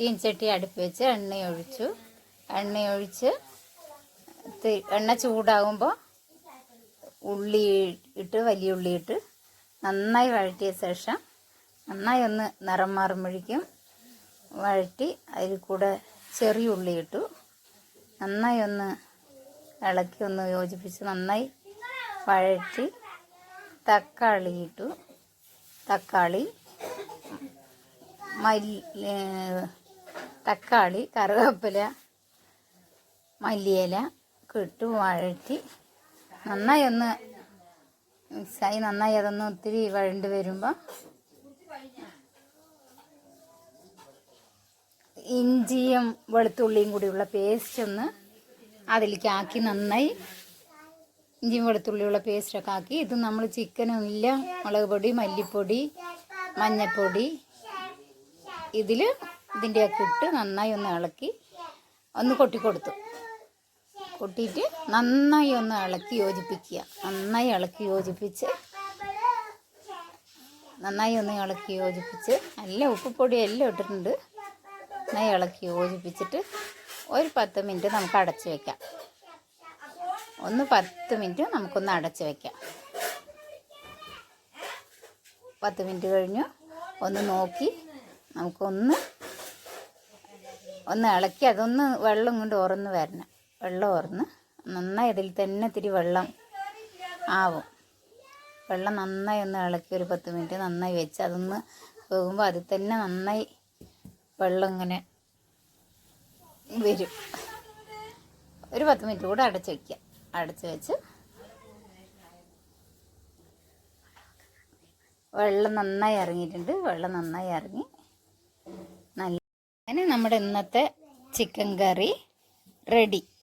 ചീൻചട്ടി അടുപ്പ് വെച്ച് എണ്ണയൊഴിച്ചു. എണ്ണയൊഴിച്ച് എണ്ണ ചൂടാകുമ്പോൾ ഉള്ളി ഇട്ട് വലിയ ഉള്ളി ഇട്ട് നന്നായി വഴറ്റിയ ശേഷം നന്നായി ഒന്ന് നിറം മാറുമ്പോഴേക്കും വഴറ്റി അതിൽ കൂടെ ചെറിയ ഉള്ളി ഇട്ടു. നന്നായി ഒന്ന് ഇളക്കി ഒന്ന് യോജിപ്പിച്ച് നന്നായി വഴറ്റി തക്കാളി ഇട്ടു. തക്കാളി മല്ലി തക്കാളി കറിവേപ്പില മല്ലിയില കിട്ടു വഴറ്റി. നന്നായി ഒന്ന് മിക്സായി നന്നായി അതൊന്ന് ഒത്തിരി വഴണ്ട് വരുമ്പോൾ ഇഞ്ചിയും വെളുത്തുള്ളിയും കൂടിയുള്ള പേസ്റ്റ് ഒന്ന് അതിലേക്ക് ആക്കി നന്നായി ഇഞ്ചിയും വെളുത്തുള്ളിയുള്ള പേസ്റ്റൊക്കെ ആക്കി. ഇത് നമ്മൾ ചിക്കനും ഇല്ല മുളക് പൊടി മല്ലിപ്പൊടി മഞ്ഞൾപ്പൊടി ഇതിൽ ഇതിന്റെയൊക്കെ ഇട്ട് നന്നായി ഒന്ന് ഇളക്കി ഒന്ന് കൊട്ടിക്കൊടുത്തു. കൊട്ടിയിട്ട് നന്നായി ഒന്ന് ഇളക്കി യോജിപ്പിക്കുക. നന്നായി ഇളക്കി യോജിപ്പിച്ച് നന്നായി ഒന്ന് ഇളക്കി യോജിപ്പിച്ച് നല്ല ഉപ്പുപൊടി എല്ലാം ഇട്ടിട്ടുണ്ട്. നന്നായി ഇളക്കി യോജിപ്പിച്ചിട്ട് ഒരു പത്ത് മിനിറ്റ് നമുക്ക് അടച്ചു വയ്ക്കാം ഒന്ന് പത്ത് മിനിറ്റ് നമുക്കൊന്ന് അടച്ചു വയ്ക്കാം പത്ത് മിനിറ്റ് കഴിഞ്ഞു. ഒന്ന് നോക്കി നമുക്കൊന്ന് ഒന്ന് ഇളക്കി അതൊന്ന് വെള്ളം കൊണ്ട് ഉറന്ന് വരണം. വെള്ളം ഉറന്ന് നന്നായി ഇതിൽ തന്നെ ഇത്തിരി വെള്ളം ആവും. വെള്ളം നന്നായി ഒന്ന് ഇളക്കി ഒരു പത്ത് മിനിറ്റ് നന്നായി വെച്ച് അതൊന്ന് പോകുമ്പോൾ അതിൽ തന്നെ നന്നായി വെള്ളം ഇങ്ങനെ വരും. ഒരു പത്ത് മിനിറ്റ് കൂടെ അടച്ച് വയ്ക്കുക അടച്ച് വെച്ച് വെള്ളം നന്നായി ഇറങ്ങിയിട്ടുണ്ട്. വെള്ളം നന്നായി ഇറങ്ങി അങ്ങനെ നമ്മുടെ ഇന്നത്തെ ചിക്കൻ കറി റെഡി.